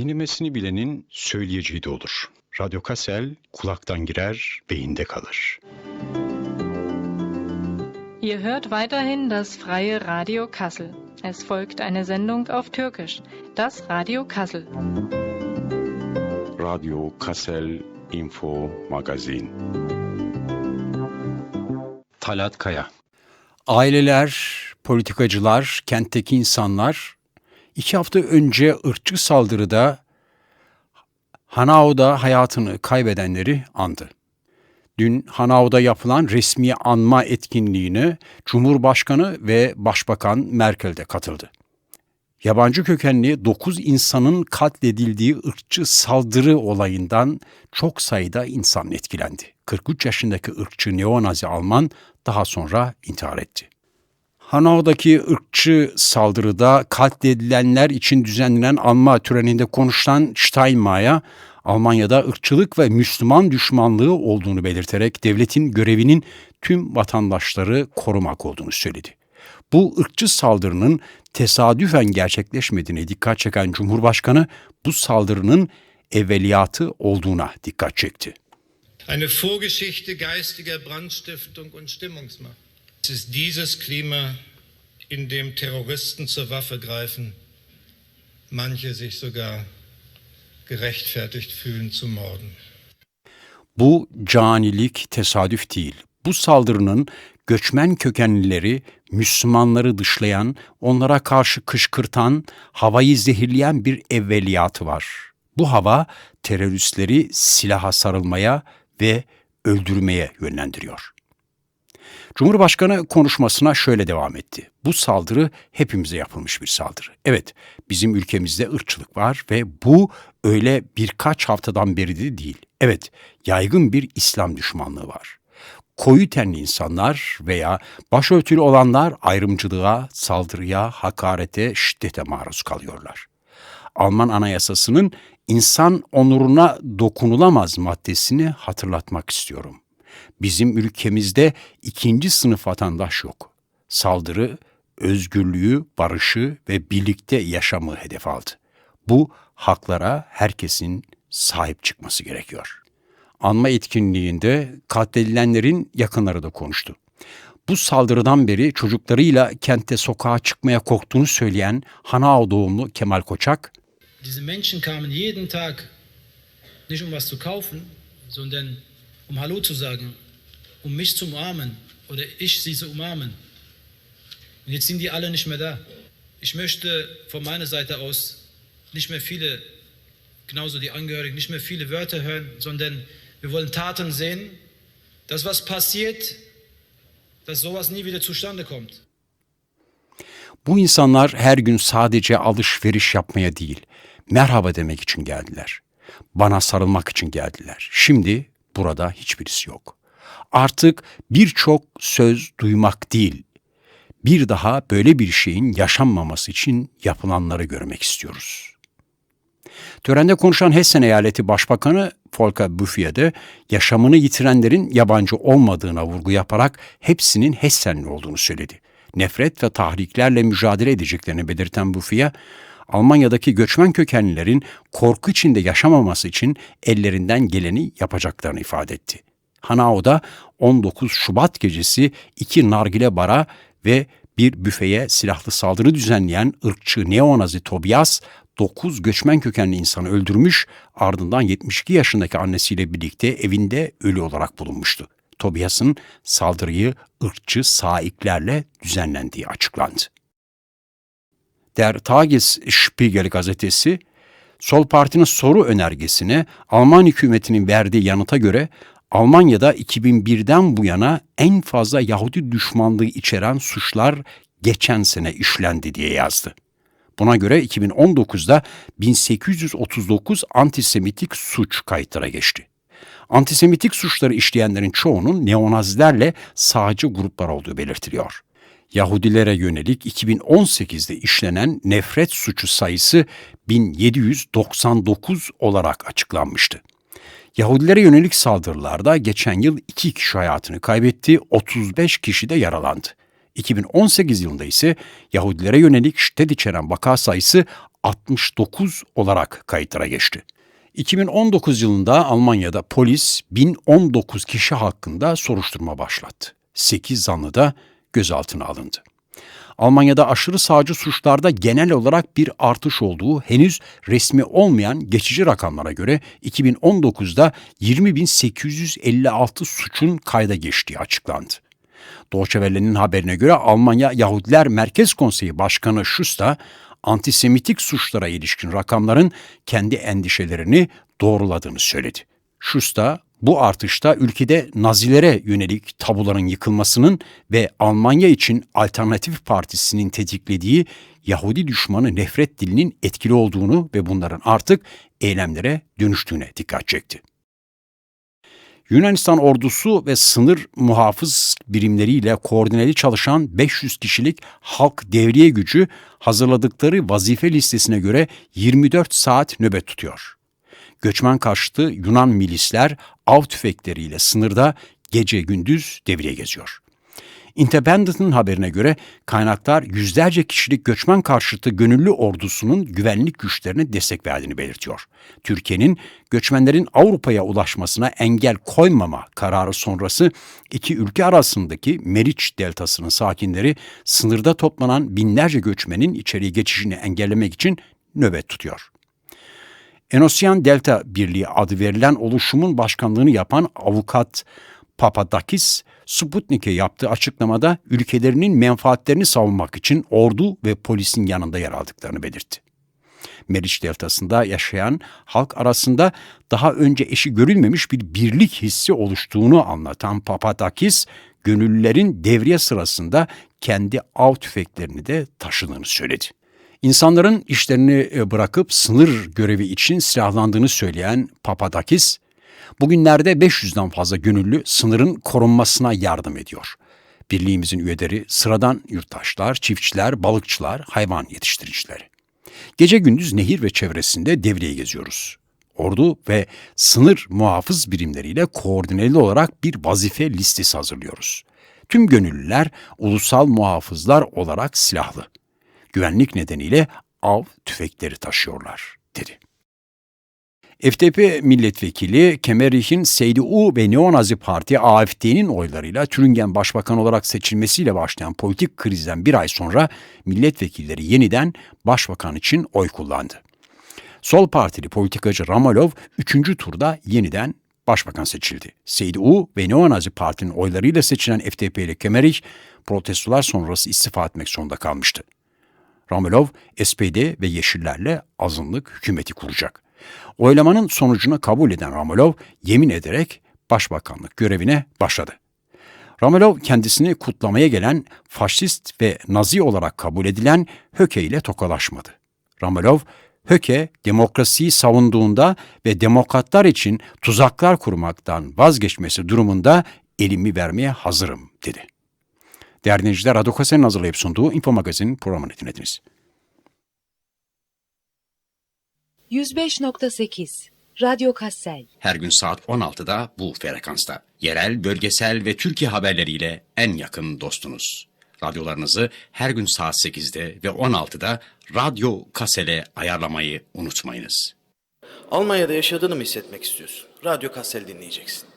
Dinlemesini bilenin söyleyeceği de olur. Radyo Kassel kulaktan girer, beyinde kalır. Ihr hört weiterhin das freie Radio Kassel. Es folgt eine Sendung auf Türkisch, das Radio Kassel. Radyo Kassel Info Magazin Talat Kaya Aileler, politikacılar, kentteki insanlar iki hafta önce ırkçı saldırıda Hanao'da hayatını kaybedenleri andı. Dün Hanao'da yapılan resmi anma etkinliğine Cumhurbaşkanı ve Başbakan Merkel de katıldı. Yabancı kökenli 9 insanın katledildiği ırkçı saldırı olayından çok sayıda insan etkilendi. 43 yaşındaki ırkçı neonazi Alman daha sonra intihar etti. Hanao'daki ırkçı saldırıda katledilenler için düzenlenen anma töreninde konuşan Steinmeier, Almanya'da ırkçılık ve Müslüman düşmanlığı olduğunu belirterek devletin görevinin tüm vatandaşları korumak olduğunu söyledi. Bu ırkçı saldırının tesadüfen gerçekleşmediğine dikkat çeken Cumhurbaşkanı bu saldırının evveliyatı olduğuna dikkat çekti. Eine Vorgeschichte geistiger Brandstiftung und Stimmungsmache. Es ist dieses Klima, in dem Terroristen zur Waffe greifen, manche sich sogar gerechtfertigt fühlen zu morden. Bu canilik tesadüf değil. Bu saldırının göçmen kökenlileri, Müslümanları dışlayan, onlara karşı kışkırtan, havayı zehirleyen bir evveliyatı var. Bu hava teröristleri silaha sarılmaya ve öldürmeye yönlendiriyor. Cumhurbaşkanı konuşmasına şöyle devam etti. Bu saldırı hepimize yapılmış bir saldırı. Evet, bizim ülkemizde ırkçılık var ve bu öyle birkaç haftadan beri de değil. Evet, yaygın bir İslam düşmanlığı var. Koyu tenli insanlar veya başörtülü olanlar ayrımcılığa, saldırıya, hakarete, şiddete maruz kalıyorlar. Alman Anayasası'nın insan onuruna dokunulamaz maddesini hatırlatmak istiyorum. Bizim ülkemizde ikinci sınıf vatandaş yok. Saldırı, özgürlüğü, barışı ve birlikte yaşamı hedef aldı. Bu haklara herkesin sahip çıkması gerekiyor. Anma etkinliğinde katledilenlerin yakınları da konuştu. Bu saldırıdan beri çocuklarıyla kentte sokağa çıkmaya korktuğunu söyleyen Hanao doğumlu Kemal Koçak, Diese Menschen kamen jeden Tag nicht um was zu kaufen, sondern um Hallo zu sagen, um mich zu umarmen oder ich sie zu umarmen. Und jetzt sind die alle nicht mehr da. Ich möchte von meiner Seite aus nicht mehr viele, genauso die Angehörigen, nicht mehr viele Wörter hören, sondern wir wollen Taten sehen, dass was passiert, dass sowas nie wieder zustande kommt. Bu insanlar her gün sadece alışveriş yapmaya değil, merhaba demek için geldiler. Bana sarılmak için geldiler. Şimdi burada hiçbirisi yok. Artık birçok söz duymak değil, bir daha böyle bir şeyin yaşanmaması için yapılanları görmek istiyoruz. Törende konuşan Hessen Eyaleti Başbakanı Volker Büffiye de yaşamını yitirenlerin yabancı olmadığına vurgu yaparak hepsinin Hessenli olduğunu söyledi. Nefret ve tahriklerle mücadele edeceklerini belirten Büffiye, Almanya'daki göçmen kökenlilerin korku içinde yaşamaması için ellerinden geleni yapacaklarını ifade etti. Hanao'da 19 Şubat gecesi iki nargile bara ve bir büfeye silahlı saldırı düzenleyen ırkçı neonazi Tobias 9 göçmen kökenli insanı öldürmüş, ardından 72 yaşındaki annesiyle birlikte evinde ölü olarak bulunmuştu. Tobias'ın saldırıyı ırkçı saiklerle düzenlendiği açıklandı. Der Tagesspiegel gazetesi, Sol Parti'nin soru önergesine Alman hükümetinin verdiği yanıta göre Almanya'da 2001'den bu yana en fazla Yahudi düşmanlığı içeren suçlar geçen sene işlendi diye yazdı. Buna göre 2019'da 1839 antisemitik suç kayıtlara geçti. Antisemitik suçları işleyenlerin çoğunun neonazilerle sağcı gruplar olduğu belirtiliyor. Yahudilere yönelik 2018'de işlenen nefret suçu sayısı 1799 olarak açıklanmıştı. Yahudilere yönelik saldırılarda geçen yıl 2 kişi hayatını kaybetti, 35 kişi de yaralandı. 2018 yılında ise Yahudilere yönelik şiddet içeren vaka sayısı 69 olarak kayıtlara geçti. 2019 yılında Almanya'da polis 1019 kişi hakkında soruşturma başlattı. 8 zanlı da gözaltına alındı. Almanya'da aşırı sağcı suçlarda genel olarak bir artış olduğu henüz resmi olmayan geçici rakamlara göre 2019'da 20.856 suçun kayda geçtiği açıklandı. Deutsche Welle'nin haberine göre Almanya Yahudiler Merkez Konseyi Başkanı Schuster, antisemitik suçlara ilişkin rakamların kendi endişelerini doğruladığını söyledi. Schuster, bu artışta ülkede Nazilere yönelik tabuların yıkılmasının ve Almanya için Alternatif Partisi'nin tetiklediği Yahudi düşmanı nefret dilinin etkili olduğunu ve bunların artık eylemlere dönüştüğüne dikkat çekti. Yunanistan ordusu ve sınır muhafız birimleriyle koordineli çalışan 500 kişilik halk devriye gücü hazırladıkları vazife listesine göre 24 saat nöbet tutuyor. Göçmen karşıtı Yunan milisler av tüfekleriyle sınırda gece gündüz devriye geziyor. Independent'ın haberine göre kaynaklar yüzlerce kişilik göçmen karşıtı gönüllü ordusunun güvenlik güçlerine destek verdiğini belirtiyor. Türkiye'nin göçmenlerin Avrupa'ya ulaşmasına engel koymama kararı sonrası iki ülke arasındaki Meriç Deltası'nın sakinleri sınırda toplanan binlerce göçmenin içeriye geçişini engellemek için nöbet tutuyor. Enosian Delta Birliği adı verilen oluşumun başkanlığını yapan avukat Papadakis, Sputnik'e yaptığı açıklamada ülkelerinin menfaatlerini savunmak için ordu ve polisin yanında yer aldıklarını belirtti. Meriç Deltası'nda yaşayan halk arasında daha önce eşi görülmemiş bir birlik hissi oluştuğunu anlatan Papadakis, gönüllülerin devriye sırasında kendi av tüfeklerini de taşıdığını söyledi. İnsanların işlerini bırakıp sınır görevi için silahlandığını söyleyen Papadakis, bugünlerde 500'den fazla gönüllü sınırın korunmasına yardım ediyor. Birliğimizin üyeleri sıradan yurttaşlar, çiftçiler, balıkçılar, hayvan yetiştiricileri. Gece gündüz nehir ve çevresinde devreye geziyoruz. Ordu ve sınır muhafız birimleriyle koordineli olarak bir vazife listesi hazırlıyoruz. Tüm gönüllüler ulusal muhafızlar olarak silahlı. Güvenlik nedeniyle av tüfekleri taşıyorlar, dedi. FDP milletvekili Kemerih'in CDU ve Neonazi Parti AFD'nin oylarıyla Türingen Başbakan olarak seçilmesiyle başlayan politik krizden bir ay sonra milletvekilleri yeniden başbakan için oy kullandı. Sol partili politikacı Ramalov 3. turda yeniden başbakan seçildi. CDU ve Neonazi Parti'nin oylarıyla seçilen FDP'li Kemerih protestolar sonrası istifa etmek zorunda kalmıştı. Ramalov, SPD ve Yeşillerle azınlık hükümeti kuracak. Oylamanın sonucunu kabul eden Ramalov yemin ederek başbakanlık görevine başladı. Ramalov kendisini kutlamaya gelen faşist ve nazi olarak kabul edilen Höke ile tokalaşmadı. Ramalov, Höke demokrasiyi savunduğunda ve demokratlar için tuzaklar kurmaktan vazgeçmesi durumunda elimi vermeye hazırım dedi. Değerli dinleyiciler, Radyo Kase'nin hazırlayıp sunduğu Info Magazin programını dinlediniz. 105.8 Radyo Kassel Her gün saat 16'da bu frekansta. Yerel, bölgesel ve Türkiye haberleriyle en yakın dostunuz. Radyolarınızı her gün saat 8'de ve 16'da Radyo Kasel'e ayarlamayı unutmayınız. Almanya'da yaşadığını mı hissetmek istiyorsun? Radyo Kassel dinleyeceksin.